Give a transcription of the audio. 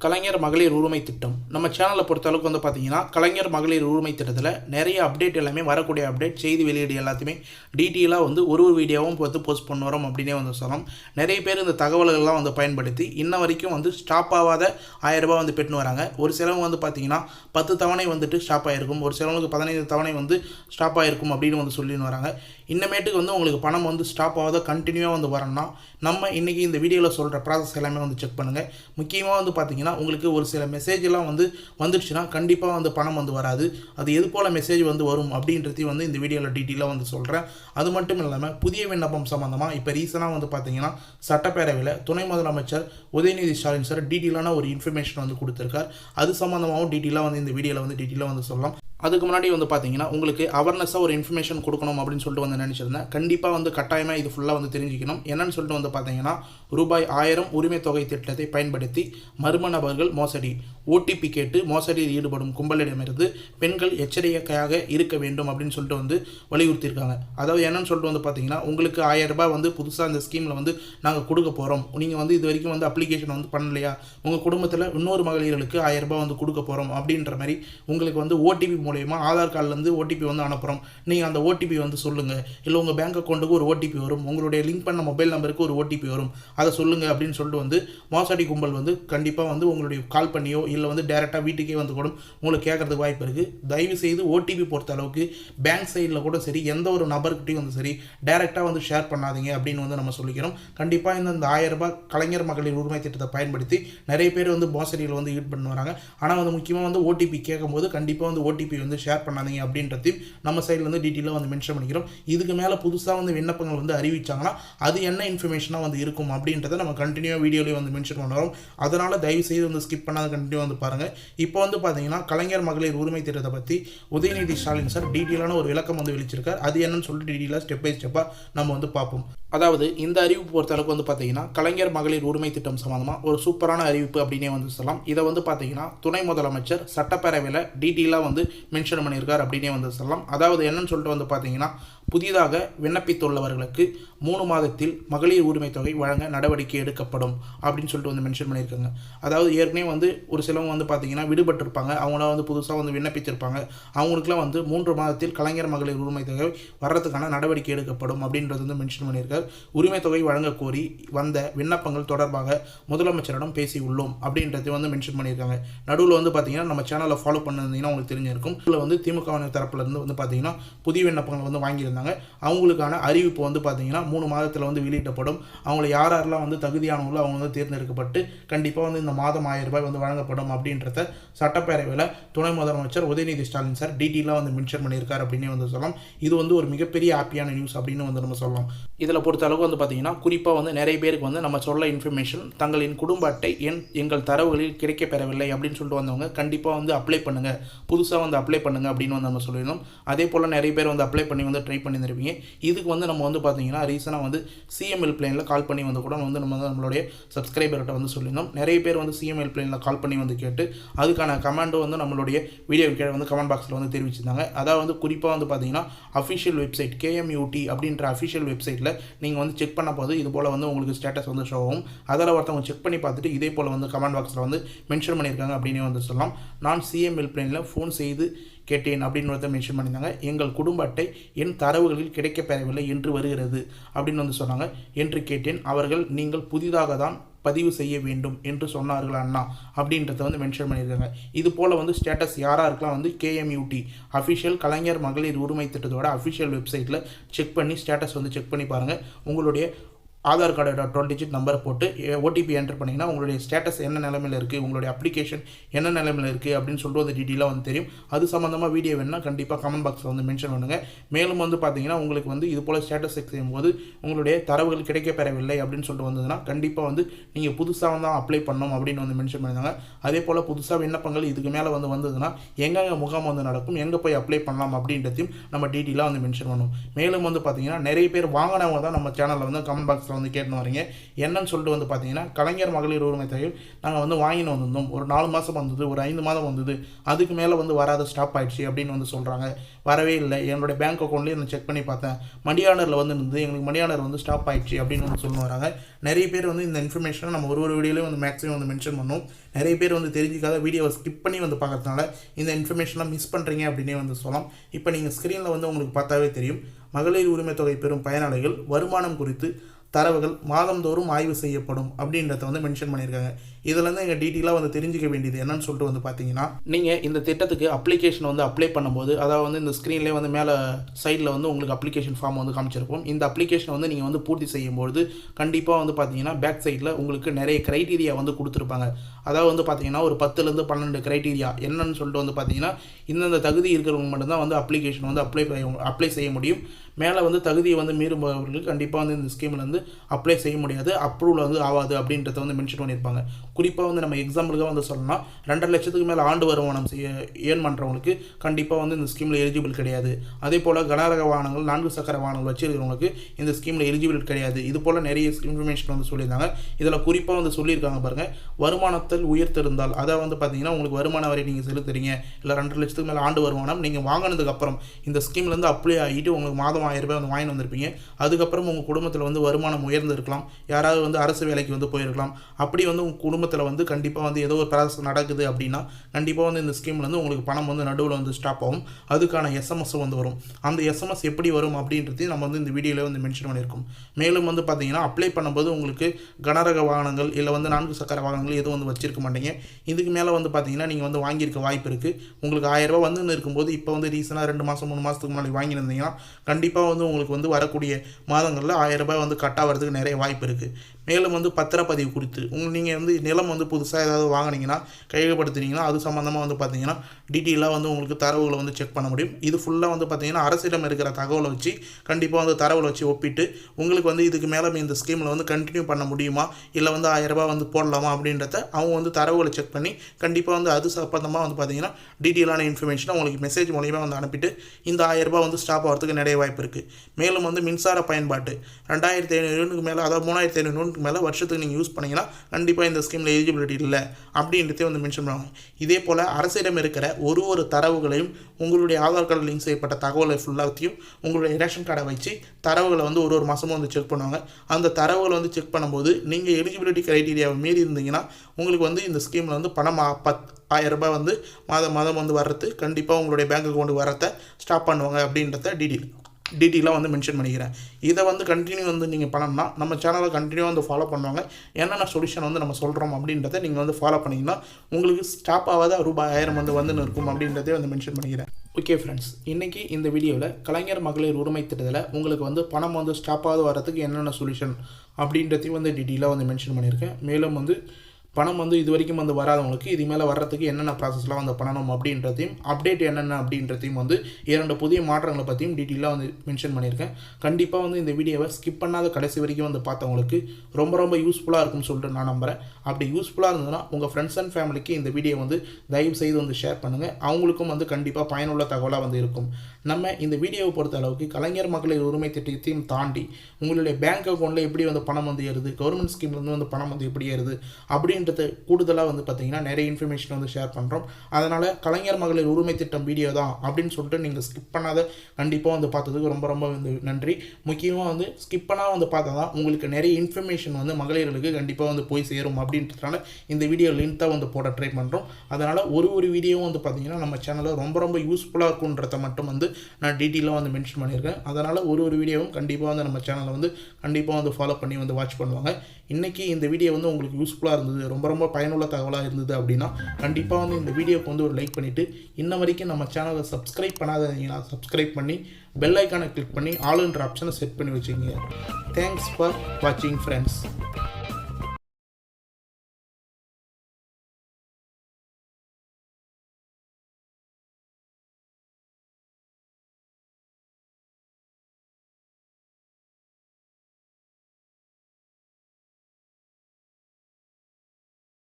கலைஞர் மகளிர் உரிமை திட்டம். நம்ம சேனலை பொறுத்தளவுக்கு வந்து பார்த்தீங்கன்னா கலைஞர் மகளிர் உரிமை திட்டத்தில் நிறைய அப்டேட் எல்லாமே வரக்கூடிய அப்டேட் செய்தி வெளியீடு எல்லாத்தையுமே டீட்டெயிலாக வந்து ஒரு ஒரு வீடியோவும் பார்த்து போஸ்ட் பண்ண வரோம் அப்படின்னே வந்து சொல்லலாம். நிறைய பேர் இந்த தகவல்கள்லாம் வந்து பயன்படுத்தி இன்ன வரைக்கும் வந்து ஸ்டாப் ஆகாத ஆயிரம் வந்து பெற்றுன்னு வராங்க. ஒரு சிலவங்க வந்து பார்த்தீங்கன்னா பத்து தவணை வந்துட்டு ஸ்டாப் ஆகிருக்கும் ஒரு சிலவங்களுக்கு பதினைந்து தவணை வந்து ஸ்டாப் ஆகிருக்கும் அப்படின்னு வந்து சொல்லின்னு வராங்க. இன்னமேட்டுக்கு வந்து உங்களுக்கு பணம் வந்து ஸ்டாப் ஆகாத கண்டினியூவாக வந்து வரணும்னா நம்ம இன்றைக்கி இந்த வீடியோவில் சொல்கிற ப்ராசஸ் எல்லாமே வந்து செக் பண்ணுங்கள் முக்கியமாக வந்து பார்த்தீங்கன்னா உங்களுக்கு ஒரு சில மெசேஜ்லாம் வந்து வந்துடுச்சுன்னா கண்டிப்பாக வந்து பணம் வந்து வராது. அது எது போல் மெசேஜ் வந்து வரும் அப்படின்றதையும் வந்து இந்த வீடியோவில் டீட்டெயிலாக வந்து சொல்கிறேன் அது மட்டும் இல்லாமல் புதிய விண்ணப்பம் சம்மந்தமாக இப்போ ரீசனாக வந்து பார்த்தீங்கன்னா சட்டப்பேரவையில் துணை முதலமைச்சர் உதயநிதி ஸ்டாலின் சார் டீட்டெயிலான ஒரு இன்ஃபர்மேஷன் வந்து கொடுத்துருக்கார். அது சம்மந்தமாகவும் டீட்டெயிலாக வந்து இந்த வீடியோவில் வந்து டீட்டெயிலாக வந்து சொல்லலாம். அதுக்கு முன்னாடி வந்து பார்த்தீங்கன்னா உங்களுக்கு அவேர்னஸாக ஒரு இன்ஃபர்மேஷன் கொடுக்கணும் அப்படின்னு சொல்லிட்டு வந்து நினச்சிருந்தேன். கண்டிப்பாக வந்து கட்டாயமாக இது ஃபுல்லாக வந்து தெரிஞ்சுக்கணும். என்னன்னு சொல்லிட்டு வந்து பார்த்தீங்கன்னா ரூபாய் ஆயிரம் உரிமை தொகை திட்டத்தை பயன்படுத்தி மர்ம நபர்கள் மோசடி ஓடிபி கேட்டு மோசடியில் ஈடுபடும் கும்பலிடமிருந்து பெண்கள் எச்சரிக்கையாக இருக்க வேண்டும் அப்படின்னு சொல்லிட்டு வந்து வலியுறுத்தியிருக்காங்க. அதாவது என்னன்னு சொல்லிட்டு வந்து பார்த்தீங்கன்னா உங்களுக்கு ஆயிரம் ரூபாய் வந்து புதுசாக அந்த ஸ்கீமில் வந்து நாங்கள் கொடுக்க போகிறோம் நீங்கள் வந்து இது வரைக்கும் வந்து அப்ளிகேஷன் வந்து பண்ணலையா? உங்கள் குடும்பத்தில் இன்னொரு மகளிர்களுக்கு ஆயிரம் ரூபாய் வந்து கொடுக்க போகிறோம் அப்படின்ற மாதிரி உங்களுக்கு வந்து ஓடிபி மூலயமா ஆதார் கார்டுலேருந்து ஓடிபி வந்து அனுப்புகிறோம் நீங்கள் அந்த ஓடிபி வந்து சொல்லுங்கள் இல்லை உங்கள் பேங்க் அக்கௌண்ட்டுக்கு ஒரு ஓடிபி வரும். உங்களுடைய லிங்க் பண்ண மொபைல் நம்பருக்கு ஒரு ஓடிபி வரும். அதை சொல்லுங்கள் அப்படின்னு சொல்லிட்டு வந்து மோசடி கும்பல் வந்து கண்டிப்பாக வந்து உங்களுடைய கால் பண்ணியோ இல்லை வந்து டேரெக்டாக வீட்டுக்கே வந்து கூட உங்களுக்கு கேட்குறதுக்கு வாய்ப்பு இருக்குது தயவு செய்து ஓடிபி பொறுத்த அளவுக்கு பேங்க் சைடில் கூட சரி எந்த ஒரு நபர்கிட்டையும் வந்து சரி டேரெக்டாக வந்து ஷேர் பண்ணாதீங்க அப்படின்னு வந்து நம்ம சொல்லிக்கிறோம். கண்டிப்பாக இந்த இந்த ஆயிரம் ரூபாய் கலைஞர் மகளிர் உரிமை திட்டத்தை பயன்படுத்தி நிறைய பேர் வந்து மோசடியில் வந்து ஈடுபட்டு வராங்க. ஆனால் வந்து முக்கியமாக வந்து ஓடிபி கேட்கும்போது கண்டிப்பாக வந்து ஓடிபி வந்து ஷேர் பண்ணாதீங்க அப்படின்றதையும் நம்ம சைடில் வந்து டீட்டெயிலாக வந்து மென்ஷன் பண்ணிக்கிறோம். இதுக்கு மேலே புதுசாக வந்து விண்ணப்பங்கள் வந்து அறிவிச்சாங்கன்னா அது என்ன இன்ஃபர்மேஷனாக வந்து இருக்கும் அப்படின்றத நம்ம கண்டினியூ வீடியோலேயே வந்து மென்ஷன் பண்ணுறோம் அதனால் தயவு செய்து வந்து ஸ்கிப் பண்ணாத கண்டினியூ வந்து பாருங்கள் இப்போ வந்து பார்த்தீங்கன்னா கலைஞர் மகளிர் உரிமை திட்டத்தை பற்றி உதயநிதி ஸ்டாலின் சார் டீட்டெயிலான ஒரு விளக்கம் வந்து வெளிச்சிருக்கார். அது என்னன்னு சொல்லிட்டு டீட்டெயிலாக ஸ்டெப் பை ஸ்டெப்பாக நம்ம வந்து பார்ப்போம். அதாவது இந்த அறிவிப்பு பொறுத்த அளவுக்கு வந்து பார்த்தீங்கன்னா கலைஞர் மகளிர் உரிமை திட்டம் சம்மந்தமாக ஒரு சூப்பரான அறிவிப்பு அப்படின்னே வந்து சொல்லலாம். இதை வந்து பார்த்தீங்கன்னா துணை முதலமைச்சர் சட்டப்பேரவையில் டீட்டெயிலாக வந்து மென்ஷன் பண்ணியிருக்கார் அப்படின்னே வந்து சொல்லலாம். அதாவது என்னன்னு சொல்லிட்டு வந்து பார்த்தீங்கன்னா புதிதாக விண்ணப்பித்துள்ளவர்களுக்கு மூணு மாதத்தில் மகளிர் உரிமை தொகை வழங்க நடவடிக்கை எடுக்கப்படும் அப்படின்னு சொல்லிட்டு வந்து மென்ஷன் பண்ணியிருக்காங்க. அதாவது ஏற்கனவே வந்து ஒரு சிலவங்க வந்து பார்த்தீங்கன்னா விடுபட்டிருப்பாங்க. அவங்களாம் வந்து புதுசாக வந்து விண்ணப்பித்திருப்பாங்க. அவங்களுக்குலாம் வந்து மூன்று மாதத்தில் கலைஞர் மகளிர் உரிமை தொகை வர்றதுக்கான நடவடிக்கை எடுக்கப்படும் அப்படின்றது வந்து மென்ஷன் பண்ணியிருக்கார். உரிமை தொகை வழங்க கோரி வந்த விண்ணப்பங்கள் தொடர்பாக முதலமைச்சரிடம் பேசி உள்ளோம் வந்து மென்ஷன் பண்ணியிருக்காங்க. நடுவில் வந்து பார்த்தீங்கன்னா நம்ம சேனலை ஃபாலோ பண்ணிருந்தீங்கன்னா உங்களுக்கு தெரிஞ்சிருக்கும். இதில் வந்து திமுக தரப்புலேருந்து வந்து பார்த்தீங்கன்னா புதிய விண்ணப்பங்கள் வந்து வாங்கியிருந்தாங்க. அவங்களுக்கான அறிவிப்பு வந்து பார்த்தீங்கன்னா மூணு மாதத்தில் வந்து வெளியிட்டப்படும் அவங்களை யார் யாரெல்லாம் வந்து தகுதியானவங்களோ அவங்க வந்து தேர்ந்தெடுக்கப்பட்டு கண்டிப்பாக வந்து இந்த மாதம் ஆயிரம் ரூபாய் வந்து வழங்கப்படும் அப்படின்றத சட்டப்பேரவையில் துணை முதலமைச்சர் உதயநிதி ஸ்டாலின் சார் டீட்டெயிலாக வந்து மென்ஷன் பண்ணியிருக்கார் அப்படின்னு வந்து சொல்லலாம். இது வந்து ஒரு மிகப்பெரிய ஹாப்பியான நியூஸ் அப்படின்னு வந்து நம்ம சொல்லலாம். இதில் பொறுத்த அளவுக்கு வந்து பார்த்தீங்கன்னா குறிப்பாக வந்து நிறைய பேருக்கு வந்து நம்ம சொல்ல இன்ஃபர்மேஷன் தங்களின் குடும்ப அட்டை என் எங்கள் தரவுகளில் கிடைக்கப் பெறவில்லை அப்படின்னு சொல்லிட்டு வந்தவங்க கண்டிப்பாக வந்து அப்ளை பண்ணுங்கள் புதுசாக வந்து அப்ளை பண்ணுங்கள் அப்படின்னு வந்து நம்ம சொல்லியிருந்தோம். அதே போல் நிறைய பேர் வந்து அப்ளை பண்ணி வந்து ட்ரை பண்ணியிருப்பீங்க இதுக்கு வந்து நம்ம வந்து பார்த்தீங்கன்னா ரீசனாக வந்து சிஎம்எல் பிளேனில் கால் பண்ணி வந்து கூட வந்து நம்ம வந்து நம்மளுடைய சப்ஸ்கிரைபர்கிட்ட வந்து சொல்லியிருந்தோம். நிறைய பேர் வந்து சிஎம்எல் பிளேனில் கால் பண்ணி வந்து கேட்டு அதுக்கான கமெண்டும் வந்து நம்மளுடைய வீடியோ கீழே வந்து கமெண்ட் பாக்ஸில் வந்து தெரிவிச்சிருந்தாங்க. அதாவது வந்து குறிப்பாக வந்து பார்த்தீங்கன்னா அஃபிஷியல் வெப்சைட் கேஎம்யூடி அப்படின்ற அஃபிஷியல் வெப்சைட்டில் நீங்கள் வந்து செக் பண்ண போது இது போல் வந்து உங்களுக்கு ஸ்டேட்டஸ் வந்து ஷோ ஆகும். அதில் ஒருத்தவங்க செக் பண்ணி பார்த்துட்டு இதே போல் வந்து கமெண்ட் பாக்ஸில் வந்து மென்ஷன் பண்ணியிருக்காங்க அப்படின்னு வந்து சொல்லலாம். நான் சிஎம்எல் பிளேனில் ஃபோன் செய்து கேட்டேன் அப்படின்னு ஒருத்தர் மென்ஷன் பண்ணியிருந்தாங்க. எங்கள் குடும்ப அட்டை என் தரவுகளில் கிடைக்கப்பெறவில்லை என்று வருகிறது அப்படின்னு வந்து சொன்னாங்க. என்று கேட்டேன். அவர்கள் நீங்கள் புதிதாக தான் பதிவு செய்ய வேண்டும் என்று சொன்னார்கள் அண்ணா? அப்படின்றத வந்து மென்ஷன் பண்ணியிருக்காங்க. இது போல் வந்து ஸ்டேட்டஸ் யாராக இருக்கலாம் வந்து கேஎம்யூடி அஃபிஷியல் கலைஞர் மகளிர் உரிமை திட்டத்தோட அஃபிஷியல் வெப்சைட்டில் செக் பண்ணி ஸ்டேட்டஸ் வந்து செக் பண்ணி பாருங்கள் உங்களுடைய ஆதார் கார்டோட டுவெல் டிஜிட் நம்பரை போட்டு ஓடிபி என்டர் பண்ணிங்கன்னா உங்களுடைய ஸ்டேட்டஸ் என்ன நிலமையில் இருக்குது உங்களுடைய அப்ளிகேஷன் என்ன நிலமையில் இருக்குது அப்படின்னு சொல்லிட்டு வந்து டீட்டெயிலாக வந்து தெரியும். அது சம்மந்தமாக வீடியோ வேணுன்னா கண்டிப்பாக கமெண்ட் பாக்ஸில் வந்து மென்ஷன் பண்ணுங்கள் மேலும் வந்து பார்த்தீங்கன்னா உங்களுக்கு வந்து இது போல் ஸ்டேட்டஸ் செக் செய்யும்போது உங்களுடைய தரவுகள் கிடைக்கப் பெறவில்லை அப்படின்னு சொல்லிட்டு வந்ததுன்னா கண்டிப்பாக வந்து நீங்கள் புதுசாக வந்து அப்ளை பண்ணணும் அப்படின்னு வந்து மென்ஷன் பண்ணியிருந்தாங்க அதே போல் புதுசாக விண்ணப்பங்கள் இதுக்கு மேலே வந்து வந்ததுன்னா எங்கெங்கே முகாம் வந்து நடக்கும் எங்கே போய் அப்ளை பண்ணலாம் அப்படின்றதையும் நம்ம டீட்டெயிலாக வந்து மென்ஷன் பண்ணுவோம். மேலும் வந்து பார்த்தீங்கன்னா நிறைய பேர் வாங்கினவங்க தான் நம்ம சேனலில் வந்து கமெண்ட் பாக்ஸில் வந்து கேட்டு வரீங்க. என்னன்னு சொல்லிட்டு வந்து பார்த்தீங்கன்னா கலைஞர் மகளிர் உரிமை தொகை நாங்கள் வந்து வாங்கின்னு வந்திருந்தோம். ஒரு நாலு மாதம் வந்தது ஒரு ஐந்து மாதம் வந்தது. அதுக்கு மேலே வந்து வராத ஸ்டாப் ஆகிடுச்சு அப்படின்னு வந்து சொல்கிறாங்க வரவே இல்லை. என்னுடைய பேங்க் அக்கௌண்ட்லேயே நான் செக் பண்ணி பார்த்தேன். மணியானரில் வந்து இருந்தது எங்களுக்கு மணியானர் வந்து ஸ்டாப் ஆகிடுச்சு அப்படின்னு வந்து சொல்லி வராங்க. நிறைய பேர் வந்து இந்த இன்ஃபர்மேஷனை நம்ம ஒரு ஒரு வீடியோலையும் வந்து மேக்ஸிமம் வந்து மென்ஷன் பண்ணோம். நிறைய பேர் வந்து தெரிஞ்சிக்காத வீடியோவை ஸ்கிப் பண்ணி வந்து பார்க்குறதுனால இந்த இன்ஃபர்மேஷனை மிஸ் பண்ணுறீங்க அப்படின்னே வந்து சொல்லலாம். இப்போ நீங்கள் ஸ்க்ரீனில் வந்து உங்களுக்கு பார்த்தாவே தெரியும். மகளிர் உரிமை தொகை பெறும் பயனாளிகள் வருமானம் குறித்து தரவுகள் மாதந்தோறும் ஆய்வு செய்யப்படும் அப்படின்றத வந்து மென்ஷன் பண்ணியிருக்காங்க. இதுலேருந்து எங்கள் டீட்டெயிலாக வந்து தெரிஞ்சுக்க வேண்டியது என்னன்னு சொல்லிட்டு வந்து பார்த்தீங்கன்னா நீங்கள் இந்த திட்டத்துக்கு அப்ளிகேஷன் வந்து அப்ளை பண்ணும்போது அதாவது வந்து இந்த ஸ்க்ரீன்லேயே வந்து மேலே சைடில் வந்து உங்களுக்கு அப்ளிகேஷன் ஃபார்ம் வந்து காமிச்சிருப்போம் இந்த அப்ளிகேஷனை வந்து நீங்கள் வந்து பூர்த்தி செய்யும்போது கண்டிப்பாக வந்து பார்த்தீங்கன்னா பேக் சைடில் உங்களுக்கு நிறைய க்ரைட்டீரியா வந்து கொடுத்துருப்பாங்க. அதாவது வந்து பார்த்தீங்கன்னா ஒரு பத்துலேருந்து பன்னெண்டு க்ரைட்டீரியா என்னன்னு சொல்லிட்டு வந்து பார்த்தீங்கன்னா இந்தந்த தகுதி இருக்கிறவங்க மட்டும்தான் வந்து அப்ளிகேஷன் வந்து அப்ளை அப்ளை செய்ய முடியும். மேலே வந்து தகுதியை வந்து மீறுபவர்களுக்கு கண்டிப்பாக வந்து இந்த ஸ்கீமில் வந்து அப்ளை செய்ய முடியாது. அப்ரூவல் வந்து ஆகாது அப்படின்றத வந்து மென்ஷன் பண்ணியிருப்பாங்க குறிப்பாக வந்து நம்ம எக்ஸாம்பிளுக்காக வந்து சொல்லணும்னா ரெண்டரை லட்சத்துக்கு மேலே ஆண்டு வருமானம் செய்ய ஏர்ன் பண்ணுறவங்களுக்கு கண்டிப்பாக வந்து இந்த ஸ்கீமில் எலிஜிபிள் கிடையாது. அதே போல் கனரக வாகனங்கள் நான்கு சக்கர வாகனங்கள் வச்சிருக்கிறவங்களுக்கு இந்த ஸ்கீமில் எலிஜிபிள் கிடையாது. இது போல் நிறைய இன்ஃபர்மேஷன் வந்து சொல்லியிருந்தாங்க. இதில் குறிப்பாக வந்து சொல்லியிருக்காங்க பாருங்கள் வருமானத்தில் உயர்த்திருந்தால் அதை வந்து பார்த்தீங்கன்னா உங்களுக்கு வருமான வரி நீங்கள் செலுத்துறீங்க. இல்லை ரெண்டரை லட்சத்துக்கு மேலே ஆண்டு வருமானம் நீங்கள் வாங்கினதுக்கு அப்புறம் இந்த ஸ்கீம்லேருந்து அப்ளை ஆகிட்டு உங்களுக்கு மாதம் ஆயிரம் ரூபாய் வந்து வாங்கி வந்திருப்பீங்க. அதுக்கப்புறம் உங்கள் குடும்பத்தில் வந்து வருமானம் உயர்ந்திருக்கலாம். யாராவது வந்து அரசு வேலைக்கு வந்து போயிருக்கலாம். அப்படி வந்து உங்கள் குடும்பத்தில் வந்து கண்டிப்பாக வந்து ஏதோ ஒரு ப்ராசஸ் நடக்குது அப்படின்னா கண்டிப்பாக வந்து இந்த ஸ்கீம்லேருந்து உங்களுக்கு பணம் வந்து நடுவில் வந்து ஸ்டாப் ஆகும். அதுக்கான எஸ்எம்எஸ் வந்து வரும். அந்த எஸ்எம்எஸ் எப்படி வரும் அப்படின்றதையும் நம்ம வந்து இந்த வீடியோவில் வந்து மென்ஷன் பண்ணியிருக்கோம். மேலும் வந்து பார்த்தீங்கன்னா அப்ளை பண்ணும்போது உங்களுக்கு கனரக வாகனங்கள் இல்லை வந்து நான்கு சக்கர வாகனங்கள் எதுவும் வந்து வச்சிருக்க மாட்டீங்க. இதுக்கு மேலே வந்து பார்த்தீங்கன்னா நீங்கள் வந்து வாங்கியிருக்க வாய்ப்பு இருக்குது உங்களுக்கு ஆயிரரூபா வந்து இருக்கும்போது இப்போ வந்து ரீசனாக ரெண்டு மாதம் மூணு மாதத்துக்கு முன்னாடி வாங்கியிருந்தீங்கன்னா கண்டிப்பாக வந்து உங்களுக்கு வந்து வரக்கூடிய மாதங்களில் ஆயிரரூபா வந்து கட் ஆகிறதுக்கு நிறைய வாய்ப்பு இருக்குது மேலும் வந்து பத்திரப்பதிவு குறித்து. உங்கள் நீங்கள் வந்து நிலம் வந்து புதுசாக ஏதாவது வாங்கினீங்கன்னா கையகப்படுத்தினீங்கன்னா அது சம்மந்தமாக வந்து பார்த்தீங்கன்னா டீட்டெயிலாக வந்து உங்களுக்கு தரவுகளை வந்து செக் பண்ண முடியும். இது ஃபுல்லாக வந்து பார்த்தீங்கன்னா அரசிடம் இருக்கிற தகவலை வச்சு கண்டிப்பாக வந்து தரவுகளை வச்சு ஒப்பிட்டு உங்களுக்கு வந்து இதுக்கு மேலே இந்த ஸ்கீமில் வந்து கண்டினியூ பண்ண முடியுமா? இல்லை வந்து ஆயிரரூபா வந்து போடலாமா? அப்படின்றத அவங்க வந்து தரவுகளை செக் பண்ணி கண்டிப்பாக வந்து அது சம்பந்தமாக வந்து பார்த்தீங்கன்னா டீட்டெயிலான இன்ஃபர்மேஷனை உங்களுக்கு மெசேஜ் மூலியமாக வந்து அனுப்பிட்டு இந்த ஆயிரரூபா வந்து ஸ்டாப் ஆகிறதுக்கு நிறைய வாய்ப்பு இருக்குது மேலும் வந்து மின்சார பயன்பாட்டு. ரெண்டாயிரத்தி ஐநூறு மேலே அதாவது மூணாயிரத்தி ஐநூறு யூனிட்டுக்கு மேலே வருஷத்துக்கு நீங்கள் யூஸ் பண்ணீங்கன்னா கண்டிப்பாக இந்த ஸ்கீமில் எலிஜிபிலிட்டி இல்லை அப்படின்றதே வந்து மென்ஷன் பண்ணுவாங்க. இதே போல் அரசிடம் இருக்கிற ஒரு ஒரு தரவுகளையும் உங்களுடைய ஆதார் கார்டு லிங்க் செய்யப்பட்ட தகவலை ஃபுல்லாத்தையும் உங்களுடைய ரேஷன் கார்டை வச்சு தரவுகளை வந்து ஒரு ஒரு மாதமும் வந்து செக் பண்ணுவாங்க. அந்த தரவுகளை வந்து செக் பண்ணும்போது நீங்கள் எலிஜிபிலிட்டி க்ரைட்டீரியாவை மீறி இருந்தீங்கன்னா உங்களுக்கு வந்து இந்த ஸ்கீமில் வந்து பணம் பத் ஆயிரம் ரூபாய் வந்து மாதம் மாதம் வந்து வர்றது கண்டிப்பாக உங்களுடைய பேங்க் அக்கௌண்ட்டுக்கு வரத்தை ஸ்டாப் பண்ணுவாங்க அப்படின்றத டீட்டெயில் டீட்டெயிலாக வந்து மென்ஷன் பண்ணிக்கிறேன். இதை வந்து கண்டினியூ வந்து நீங்கள் பண்ணணும்னா நம்ம சேனலை கண்டினியூ வந்து ஃபாலோ பண்ணுவாங்க. என்னென்ன சொல்யூஷன் வந்து நம்ம சொல்கிறோம் அப்படின்றத நீங்கள் வந்து ஃபாலோ பண்ணிங்கன்னா உங்களுக்கு ஸ்டாப் ஆகாத ரூபாய் ஆயிரம் வந்து வந்துன்னு இருக்கும் அப்படின்றதே வந்து மென்ஷன் பண்ணிக்கிறேன். ஓகே ஃப்ரெண்ட்ஸ் இன்றைக்கி இந்த வீடியோவில் கலைஞர் மகளிர் உரிமை திட்டத்தில் உங்களுக்கு வந்து பணம் வந்து ஸ்டாப் ஆகாத வரதுக்கு என்னென்ன சொல்யூஷன் அப்படின்றதையும் வந்து டீட்டெயிலாக வந்து மென்ஷன் பண்ணியிருக்கேன். மேலும் வந்து பணம் வந்து இது வரைக்கும் வந்து வராதவங்களுக்கு இது மேலே வர்றதுக்கு என்னென்ன ப்ராசஸ்லாம் வந்து பண்ணணும் அப்படின்றதையும் அப்டேட் என்னென்ன அப்படின்றதையும் வந்து இரண்டு புதிய மாற்றங்களை பற்றியும் டீட்டெயிலாக வந்து மென்ஷன் பண்ணியிருக்கேன். கண்டிப்பாக வந்து இந்த வீடியோவை ஸ்கிப் பண்ணாத கடைசி வரைக்கும் வந்து பார்த்தவங்களுக்கு ரொம்ப ரொம்ப யூஸ்ஃபுல்லாக இருக்கும்னு சொல்லிட்டு நான் நம்புகிறேன் அப்படி யூஸ்ஃபுல்லாக இருந்ததுன்னா உங்கள் ஃப்ரெண்ட்ஸ் அண்ட் ஃபேமிலிக்கு இந்த வீடியோ வந்து தயவு செய்து வந்து ஷேர் பண்ணுங்கள் அவங்களுக்கும் வந்து கண்டிப்பாக பயனுள்ள தகவலாக வந்து இருக்கும். நம்ம இந்த வீடியோவை பொறுத்த அளவுக்கு கலைஞர் மகளிர் உரிமை திட்டத்தையும் தாண்டி உங்களுடைய பேங்க் அக்கௌண்ட்டில் எப்படி வந்து பணம் வந்து ஏறுது? கவர்மெண்ட் ஸ்கீம்லேருந்து வந்து பணம் வந்து எப்படி ஏறுது? அப்படின்னு அப்படின்றது கூடுதலாக வந்து பார்த்தீங்கன்னா நிறைய இன்ஃபர்மேஷன் வந்து ஷேர் பண்ணுறோம் அதனால் கலைஞர் மகளிர் உரிமை திட்டம் வீடியோ தான் அப்படின்னு சொல்லிட்டு நீங்கள் ஸ்கிப் பண்ணாத கண்டிப்பாக வந்து பார்த்ததுக்கு ரொம்ப ரொம்ப வந்து நன்றி. முக்கியமாக வந்து ஸ்கிப் பண்ணால் வந்து பார்த்தா தான் உங்களுக்கு நிறைய இன்ஃபர்மேஷன் வந்து மகளிர்களுக்கு கண்டிப்பாக வந்து போய் சேரும் அப்படின்றதுனால இந்த வீடியோ லிங்க் தான் வந்து போட ட்ரை பண்ணுறோம் அதனால் ஒரு ஒரு வீடியோவும் வந்து பார்த்திங்கன்னா நம்ம சேனலில் ரொம்ப ரொம்ப யூஸ்ஃபுல்லாக இருக்குன்றத மட்டும் வந்து நான் டீட்டெயிலாக வந்து மென்ஷன் பண்ணியிருக்கேன். அதனால் ஒரு ஒரு வீடியோவும் கண்டிப்பாக வந்து நம்ம சேனலை வந்து கண்டிப்பாக வந்து ஃபாலோ பண்ணி வந்து வாட்ச் பண்ணுவாங்க. இன்றைக்கி இந்த வீடியோ வந்து உங்களுக்கு யூஸ்ஃபுல்லாக இருந்தது ரொம்ப ரொம்ப பயனுள்ள தகவலாக இருந்தது அப்படின்னா கண்டிப்பாக வந்து இந்த வீடியோக்கு வந்து ஒரு லைக் பண்ணிவிட்டு இன்ன வரைக்கும் நம்ம சேனலை சப்ஸ்கிரைப் பண்ணாதீங்கன்னா சப்ஸ்கிரைப் பண்ணி பெல் ஐக்கானை கிளிக் பண்ணி ஆளுன்ற ஆப்ஷனை செட் பண்ணி வச்சுக்கோங்க. தேங்க்ஸ் ஃபார் வாட்சிங் ஃப்ரெண்ட்ஸ்